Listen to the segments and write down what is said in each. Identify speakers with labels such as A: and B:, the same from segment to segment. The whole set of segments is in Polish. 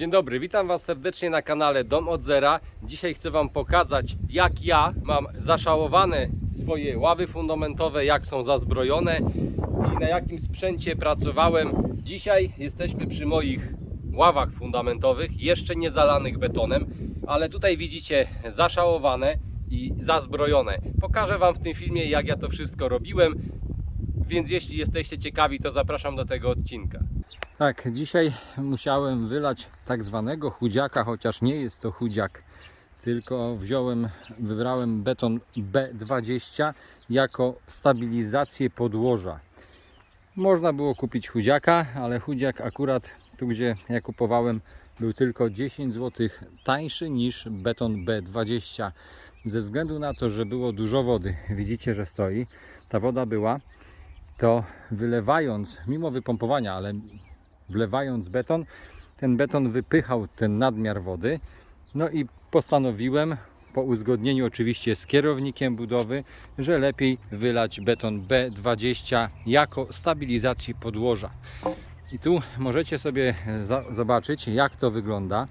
A: Dzień dobry, witam Was serdecznie na kanale Dom od Zera. Dzisiaj chcę Wam pokazać, jak ja mam zaszałowane swoje ławy fundamentowe, jak są zazbrojone i na jakim sprzęcie pracowałem. Dzisiaj jesteśmy przy moich ławach fundamentowych, jeszcze nie zalanych betonem, ale tutaj widzicie zaszałowane i zazbrojone. Pokażę Wam w tym filmie, jak ja to wszystko robiłem, więc jeśli jesteście ciekawi, to zapraszam do tego odcinka.
B: Tak, dzisiaj musiałem wylać tak zwanego chudziaka, chociaż nie jest to chudziak, tylko wziąłem, wybrałem beton B20 jako stabilizację podłoża. Można było kupić chudziaka, ale chudziak akurat tu gdzie ja kupowałem był tylko 10 zł tańszy niż beton B20 ze względu na to, że było dużo wody. Widzicie, że stoi. Ta woda była to wylewając, mimo wypompowania, ale wlewając beton, ten beton wypychał ten nadmiar wody. No i postanowiłem, po uzgodnieniu oczywiście z kierownikiem budowy, że lepiej wylać beton B20 jako stabilizację podłoża. I tu możecie sobie zobaczyć, jak to wygląda.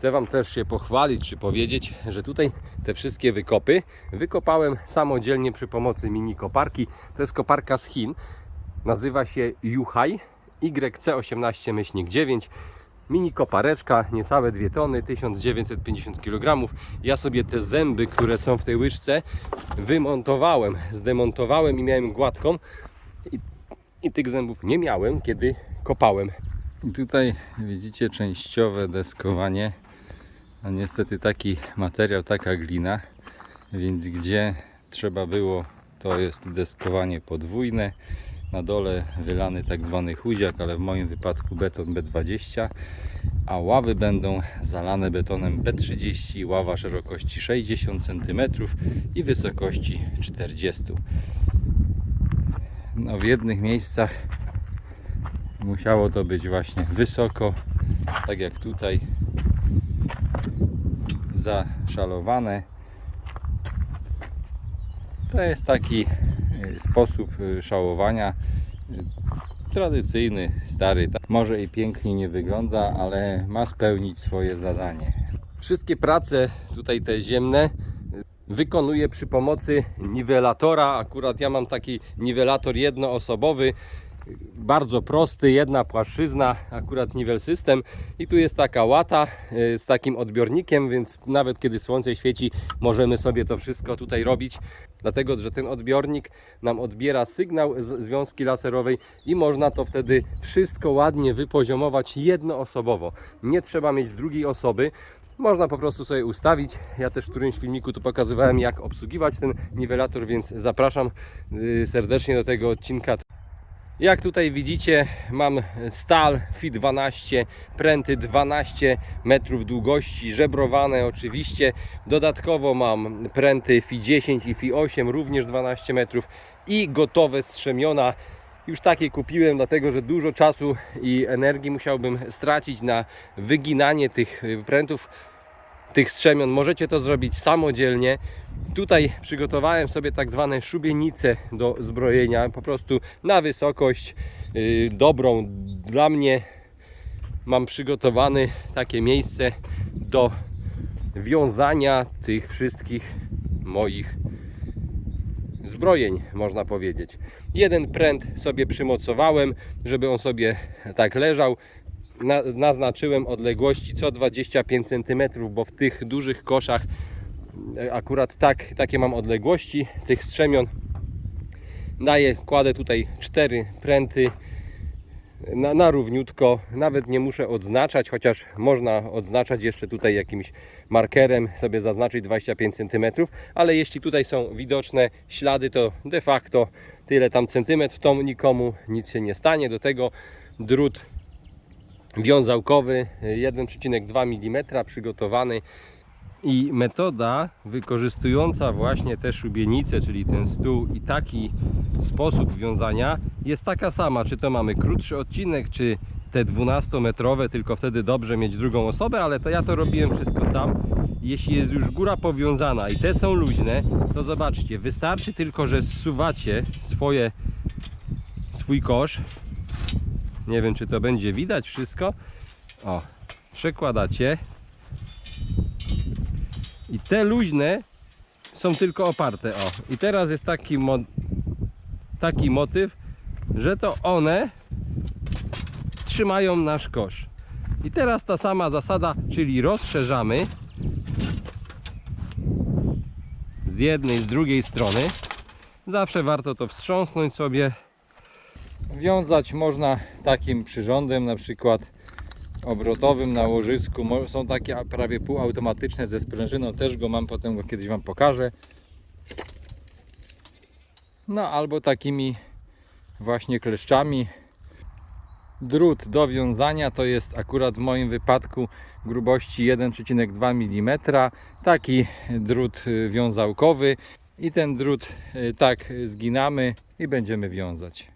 A: Chcę Wam też się pochwalić, czy powiedzieć, że tutaj te wszystkie wykopy wykopałem samodzielnie przy pomocy mini koparki. To jest koparka z Chin. Nazywa się Yuhai YC18-9. Mini kopareczka, niecałe 2 tony, 1950 kg. Ja sobie te zęby, które są w tej łyczce, wymontowałem, zdemontowałem i miałem gładką. I, i tych zębów nie miałem, kiedy kopałem.
B: I tutaj widzicie częściowe deskowanie. A niestety taki materiał, taka glina, więc gdzie trzeba było, to jest deskowanie podwójne. Na dole wylany tak zwany chudziak, ale w moim wypadku beton B20, a ławy będą zalane betonem B30, ława szerokości 60 cm i wysokości 40 no, w jednych miejscach musiało to być właśnie wysoko, tak jak tutaj zaszalowane. To jest taki y, sposób y, szałowania y, tradycyjny, stary. Tak, Może i pięknie nie wygląda, ale ma spełnić swoje zadanie.
A: Wszystkie prace tutaj te ziemne wykonuję przy pomocy niwelatora. Akurat ja mam taki niwelator jednoosobowy, bardzo prosty, jedna płaszczyzna, akurat nivel system i tu jest taka łata y, z takim odbiornikiem, więc nawet kiedy słońce świeci, możemy sobie to wszystko tutaj robić. Dlatego, że ten odbiornik nam odbiera sygnał z związki laserowej i można to wtedy wszystko ładnie wypoziomować jednoosobowo. Nie trzeba mieć drugiej osoby. Można po prostu sobie ustawić. Ja też w którymś filmiku tu pokazywałem, jak obsługiwać ten niwelator, więc zapraszam y, serdecznie do tego odcinka. Jak tutaj widzicie, mam stal FI 12, pręty 12 metrów długości, żebrowane oczywiście. Dodatkowo mam pręty FI 10 i FI 8, również 12 metrów i gotowe strzemiona. Już takie kupiłem, dlatego że dużo czasu i energii musiałbym stracić na wyginanie tych prętów, tych strzemion. Możecie to zrobić samodzielnie. Tutaj przygotowałem sobie tak zwane szubienice do zbrojenia, po prostu na wysokość yy, dobrą dla mnie. Mam przygotowane takie miejsce do wiązania tych wszystkich moich zbrojeń, można powiedzieć. Jeden pręt sobie przymocowałem, żeby on sobie tak leżał. Na, naznaczyłem odległości co 25 cm, bo w tych dużych koszach e, akurat tak, takie mam odległości tych strzemion. Daję, kładę tutaj cztery pręty na, na równiutko. Nawet nie muszę odznaczać, chociaż można odznaczać jeszcze tutaj jakimś markerem, sobie zaznaczyć 25 cm, ale jeśli tutaj są widoczne ślady, to de facto tyle tam centymetr, to nikomu nic się nie stanie. Do tego drut wiązałkowy 1,2 mm przygotowany. I metoda wykorzystująca właśnie te szubienice, czyli ten stół i taki sposób wiązania jest taka sama, czy to mamy krótszy odcinek, czy te 12-metrowe, tylko wtedy dobrze mieć drugą osobę, ale to ja to robiłem wszystko sam. Jeśli jest już góra powiązana i te są luźne, to zobaczcie, wystarczy tylko, że zsuwacie swoje, swój kosz. Nie wiem, czy to będzie widać wszystko. O, przekładacie. I te luźne są tylko oparte. O, i teraz jest taki, mo taki motyw, że to one trzymają nasz kosz. I teraz ta sama zasada, czyli rozszerzamy z jednej, z drugiej strony. Zawsze warto to wstrząsnąć sobie.
B: Wiązać można takim przyrządem, na przykład obrotowym na łożysku. Są takie prawie półautomatyczne ze sprężyną, też go mam, potem go kiedyś Wam pokażę. No albo takimi właśnie kleszczami. Drut do wiązania to jest akurat w moim wypadku grubości 1,2 mm. Taki drut y, wiązałkowy i ten drut y, tak zginamy i będziemy wiązać.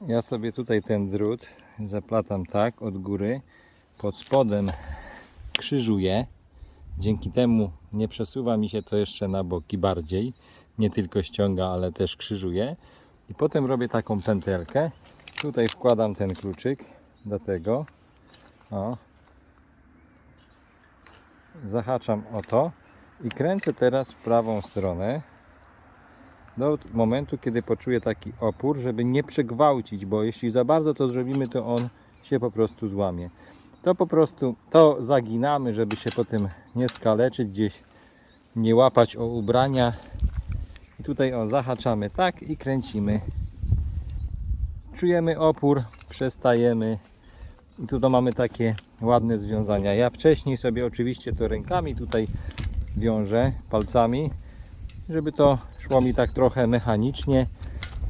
B: Ja sobie tutaj ten drut zaplatam tak od góry, pod spodem krzyżuję. Dzięki temu nie przesuwa mi się to jeszcze na boki bardziej. Nie tylko ściąga, ale też krzyżuje. I potem robię taką pętelkę. Tutaj wkładam ten kluczyk do tego. O. Zahaczam o to i kręcę teraz w prawą stronę do momentu, kiedy poczuję taki opór, żeby nie przegwałcić, bo jeśli za bardzo to zrobimy, to on się po prostu złamie. To po prostu to zaginamy, żeby się potem nie skaleczyć, gdzieś nie łapać o ubrania. I tutaj o zahaczamy tak i kręcimy. Czujemy opór, przestajemy. I tu to mamy takie ładne związania. Ja wcześniej sobie oczywiście to rękami tutaj wiążę palcami żeby to szło mi tak trochę mechanicznie,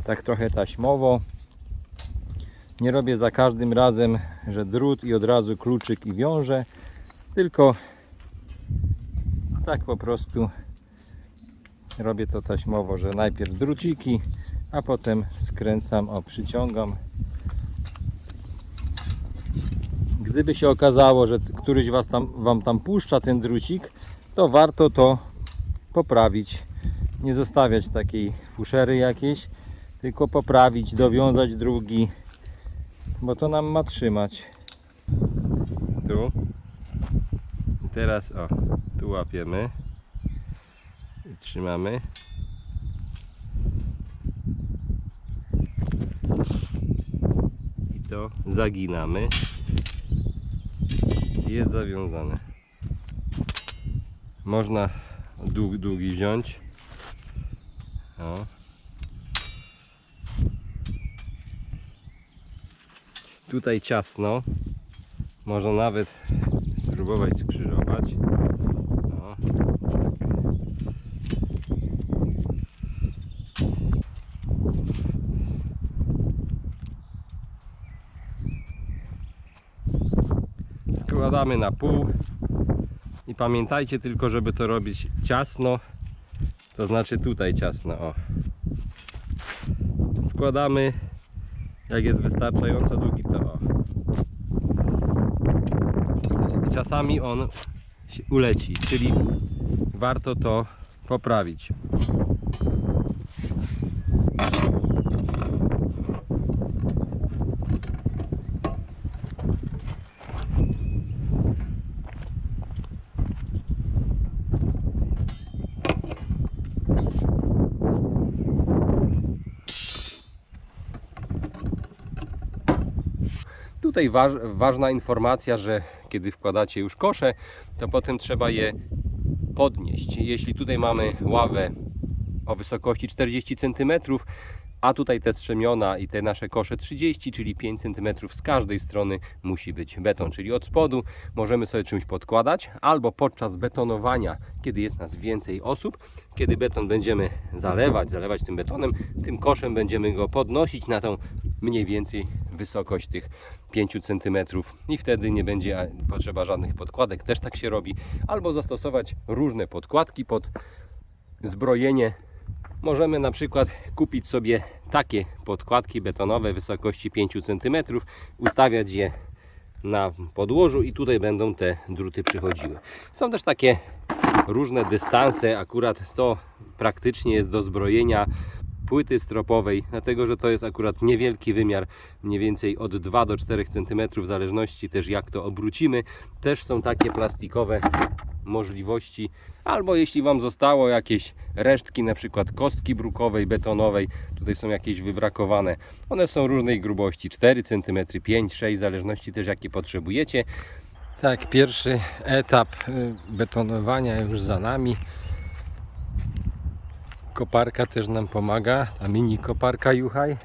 B: tak trochę taśmowo. Nie robię za każdym razem, że drut i od razu kluczyk i wiążę, tylko tak po prostu robię to taśmowo, że najpierw druciki, a potem skręcam, o przyciągam. Gdyby się okazało, że któryś was tam, Wam tam puszcza ten drucik, to warto to poprawić nie zostawiać takiej fuszery jakiejś, tylko poprawić, dowiązać drugi, bo to nam ma trzymać.
A: Tu. Teraz o, tu łapiemy. I trzymamy. I to zaginamy. Jest zawiązane. Można dług, długi wziąć. O. Tutaj ciasno. Można nawet spróbować skrzyżować. O. Składamy na pół i pamiętajcie tylko, żeby to robić ciasno, to znaczy tutaj ciasno. O. Wkładamy, jak jest wystarczająco długi, to o. czasami on uleci, czyli warto to poprawić. Tutaj waż, ważna informacja, że kiedy wkładacie już kosze, to potem trzeba je podnieść. Jeśli tutaj mamy ławę o wysokości 40 cm, a tutaj te strzemiona i te nasze kosze 30, czyli 5 cm z każdej strony musi być beton, czyli od spodu możemy sobie czymś podkładać, albo podczas betonowania, kiedy jest nas więcej osób, kiedy beton będziemy zalewać, zalewać tym betonem, tym koszem będziemy go podnosić na tą mniej więcej wysokość tych 5 cm i wtedy nie będzie potrzeba żadnych podkładek, też tak się robi, albo zastosować różne podkładki pod zbrojenie. Możemy na przykład kupić sobie takie podkładki betonowe wysokości 5 cm, ustawiać je na podłożu i tutaj będą te druty przychodziły. Są też takie różne dystanse, akurat to praktycznie jest do zbrojenia płyty stropowej, dlatego że to jest akurat niewielki wymiar, mniej więcej od 2 do 4 cm, w zależności też jak to obrócimy. Też są takie plastikowe możliwości, albo jeśli Wam zostało jakieś resztki, na przykład kostki brukowej, betonowej, tutaj są jakieś wybrakowane, one są różnej grubości, 4 cm, 5, 6, w zależności też jakie potrzebujecie.
B: Tak, pierwszy etap y, betonowania już za nami. Koparka też nam pomaga, ta mini koparka Juchaj.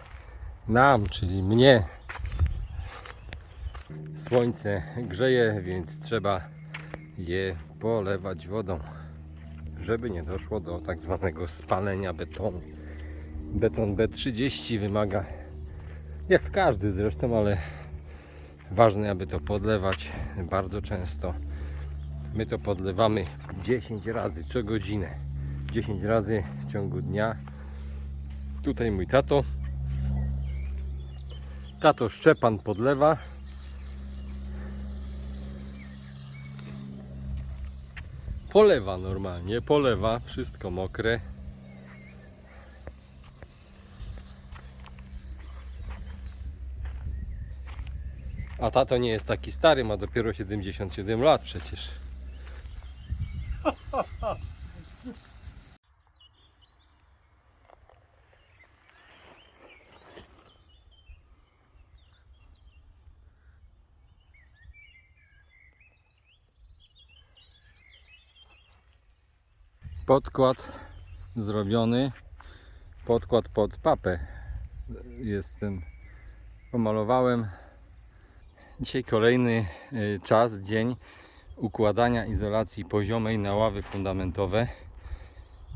B: Nam, czyli mnie. Słońce grzeje, więc trzeba je polewać wodą, żeby nie doszło do tak zwanego spalenia betonu. Beton B30 wymaga, jak każdy zresztą, ale Ważne, aby to podlewać bardzo często. My to podlewamy 10 razy co godzinę. 10 razy w ciągu dnia. Tutaj mój tato. Tato Szczepan podlewa. Polewa normalnie, polewa, wszystko mokre. A tato nie jest taki stary, ma dopiero 77 lat przecież. Podkład zrobiony. Podkład pod papę. Jestem pomalowałem Dzisiaj kolejny y, czas, dzień układania izolacji poziomej na ławy fundamentowe.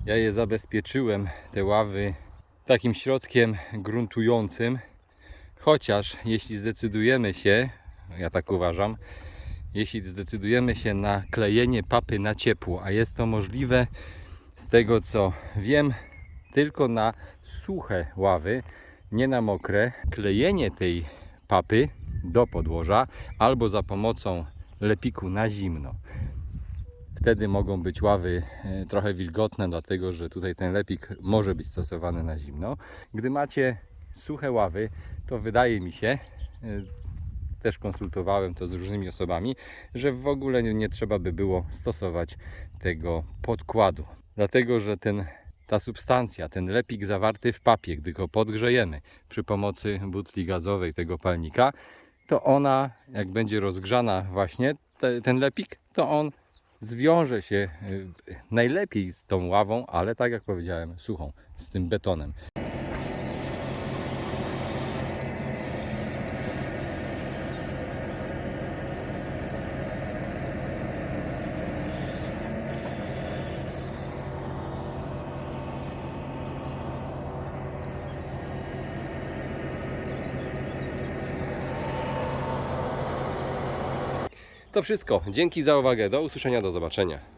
B: Ja je zabezpieczyłem, te ławy, takim środkiem gruntującym. Chociaż jeśli zdecydujemy się, ja tak uważam, jeśli zdecydujemy się na klejenie papy na ciepło, a jest to możliwe z tego co wiem, tylko na suche ławy, nie na mokre, klejenie tej papy do podłoża albo za pomocą lepiku na zimno. Wtedy mogą być ławy e, trochę wilgotne, dlatego że tutaj ten lepik może być stosowany na zimno. Gdy macie suche ławy, to wydaje mi się, e, też konsultowałem to z różnymi osobami, że w ogóle nie, nie trzeba by było stosować tego podkładu. Dlatego, że ten, ta substancja, ten lepik zawarty w papie, gdy go podgrzejemy przy pomocy butli gazowej tego palnika, to ona, jak będzie rozgrzana właśnie te, ten lepik, to on zwiąże się y, najlepiej z tą ławą, ale tak jak powiedziałem, suchą, z tym betonem.
A: To wszystko. Dzięki za uwagę. Do usłyszenia, do zobaczenia.